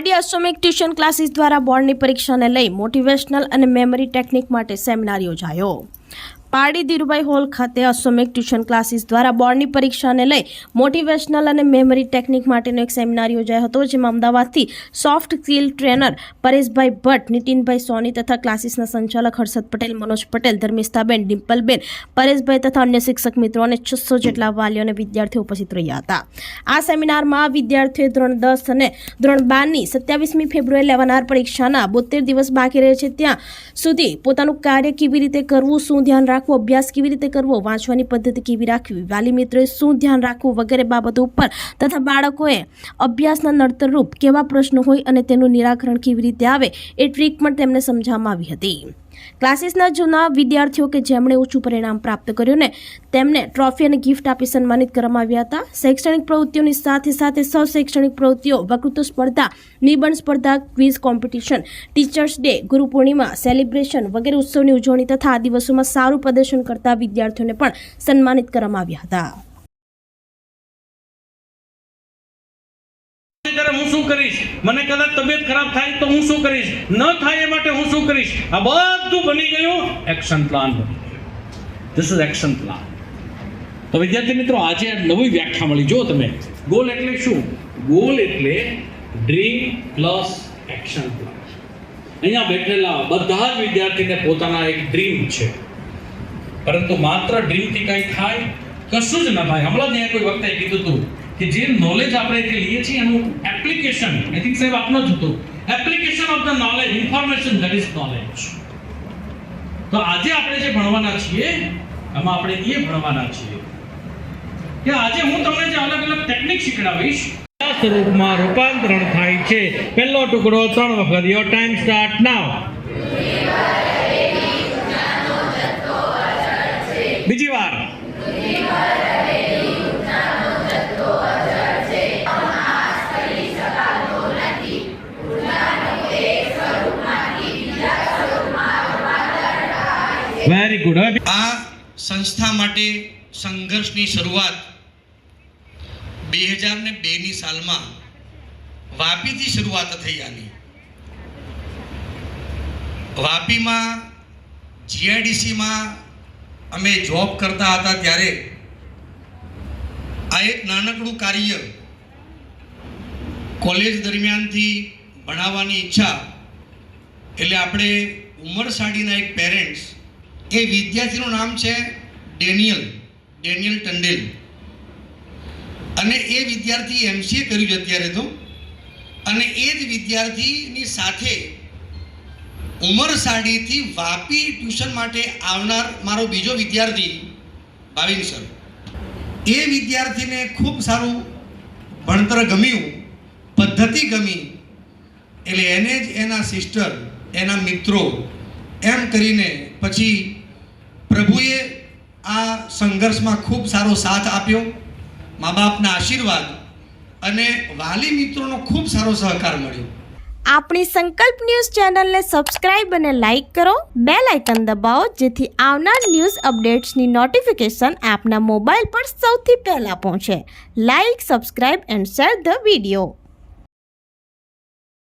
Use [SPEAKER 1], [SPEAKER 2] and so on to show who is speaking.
[SPEAKER 1] Pardi અસોમિક tuition classes દ્વારા બોર્ડની પરીક્ષાને લઈ મોટિવેશનલ અને મેમરી ટેકનિક માટે સેમિનાર યોજાયો. પારડી ધીરુભાઈ હોલ ખાતે અસોમિક ટ્યુશન ક્લાસીસ દ્વારા બોર્ડની પરીક્ષાને લઈ મોટિવેશનલ અને મેમરી ટેકનિક માટેનો એક સેમિનાર યોજાયો હતો, જેમાં અમદાવાદથી સોફ્ટ સ્કિલ ટ્રેનર પરેશભાઈ ભટ્ટ, નીતિનભાઈ સોની તથા ક્લાસીસના સંચાલક હર્ષદ પટેલ, મનોજ પટેલ, ધર્મિષ્ઠાબેન, ડિમ્પલબેન, પરેશભાઈ તથા અન્ય શિક્ષક મિત્રો અને છસો જેટલા વાલીઓ અને વિદ્યાર્થીઓ ઉપસ્થિત રહ્યા હતા. આ સેમિનારમાં વિદ્યાર્થીઓએ ધોરણ દસ અને ધોરણ બારની સત્યાવીસમી ફેબ્રુઆરી લેવાનાર પરીક્ષાના બોતેર દિવસ બાકી રહે છે. ત્યાં સુધી પોતાનું કાર્ય કેવી રીતે કરવું, શું ધ્યાન રાખવું અભ્યાસ કેવી રીતે કરવો, વાંચવાની પદ્ધતિ કેવી રાખવી વાલી મિત્રોએ શું ધ્યાન રાખવું વગેરે બાબતો ઉપર તથા બાળકોએ અભ્યાસના નડતરરૂપ કેવા પ્રશ્નો હોય અને તેનું નિરાકરણ કેવી રીતે આવે એ ટ્રીક પણ તેમને સમજાવવામાં આવી હતી. ક્લાસીસના જૂના વિદ્યાર્થીઓ કે જેમણે ઊંચું પરિણામ પ્રાપ્ત કર્યું ને, તેમને ટ્રોફી અને ગિફ્ટ આપી સન્માનિત કરવામાં આવ્યા હતા. શૈક્ષણિક પ્રવૃત્તિઓની સાથે સાથે શૈક્ષણિક પ્રવૃત્તિઓ, વકૃત્વ સ્પર્ધા, નિબંધ સ્પર્ધા, quiz competition, teachers day, Guru Purnima, celebration વગેરે ઉત્સવની ઉજવણી તથા આ દિવસોમાં સારું પ્રદર્શન કરતા વિદ્યાર્થીઓને પણ સન્માનિત કરવામાં આવ્યા હતા.
[SPEAKER 2] કરીશ? મને કદાચ તબિયત ખરાબ થાય તો હું શું કરીશ? ન થાય એ માટે હું શું કરીશ? આ બધું બની ગયું એક્શન પ્લાન બની ગયું. ધીસ ઇઝ એક્શન પ્લાન તો વિદ્યાર્થી મિત્રો, આજે નવી વ્યાખ્યા મળી. જો તમે ગોલ એટલે શું? ગોલ એટલે ડ્રીમ પ્લસ એક્શન પ્લાન અહીંયા બેઠેલા બધા જ વિદ્યાર્થીને પોતાના એક ડ્રીમ છે. પરંતુ માત્ર ડ્રીમથી કંઈ થાય કશું જ ન થાય. હમણાં જ અહીંયા કોઈ વખતે કીધું હતું કે જે નોલેજ આપણે જે લઈએ છીએ એનું એપ્લિકેશન આઈ થિંક સાહેબ આપનો જ હતું. Application of the knowledge information that is knowledge તો આજે આપણે જે ભણવાના છીએ એમાં આપણે એ ભણવાના છીએ કે આજે હું તમને જે અલગ અલગ ટેકનિક શીખડાવીશ સ્વરૂપમાં રૂપાંતરણ થાય છે. પહેલો ટુકડો ત્રણ વખત. યોર ટાઈમ સ્ટાર્ટ નાવ બીજી વાર. વેરી ગુડ
[SPEAKER 3] આ સંસ્થા માટે સંઘર્ષની શરૂઆત બે હજાર ને બેની સાલમાં વાપીથી શરૂઆત થઈ આની. વાપીમાં જીઆઈડીસીમાં અમે જોબ કરતા હતા ત્યારે આ એક નાનકડું કાર્ય કોલેજ દરમિયાનથી ભણાવવાની ઈચ્છા એટલે આપણે ઉમરસાડીના એક પેરેન્ટ્સ એ વિદ્યાર્થીનું નામ છે ડેનિયલ ડેનિયલ ટંડેલ. અને એ વિદ્યાર્થી એમસીએ કર્યું છે અત્યારે તો. અને એ જ વિદ્યાર્થીની સાથે ઉમરસાડીથી વાપી ટ્યુશન માટે આવનાર મારો બીજો વિદ્યાર્થી, ભાવિન સર. એ વિદ્યાર્થીને ખૂબ સારું ભણતર ગમ્યું, પદ્ધતિ ગમી, એટલે એને જ એના સિસ્ટર, એના મિત્રો એમ કરીને પછી પ્રભુએ આ સંઘર્ષમાં ખૂબ સારો સાથ આપ્યો મા બાપના આશીર્વાદ અને વાલી મિત્રોનો ખૂબ સારો સહકાર મળ્યો.
[SPEAKER 1] આપણી સંકલ્પ ન્યૂઝ ચેનલને સબસ્ક્રાઇબ અને લાઇક કરો બે લાઇકન દબાવો, જેથી આવનાર ન્યૂઝ અપડેટ્સની નોટિફિકેશન આપના મોબાઈલ પર સૌથી પહેલાં પહોંચે. Like, subscribe and share the video.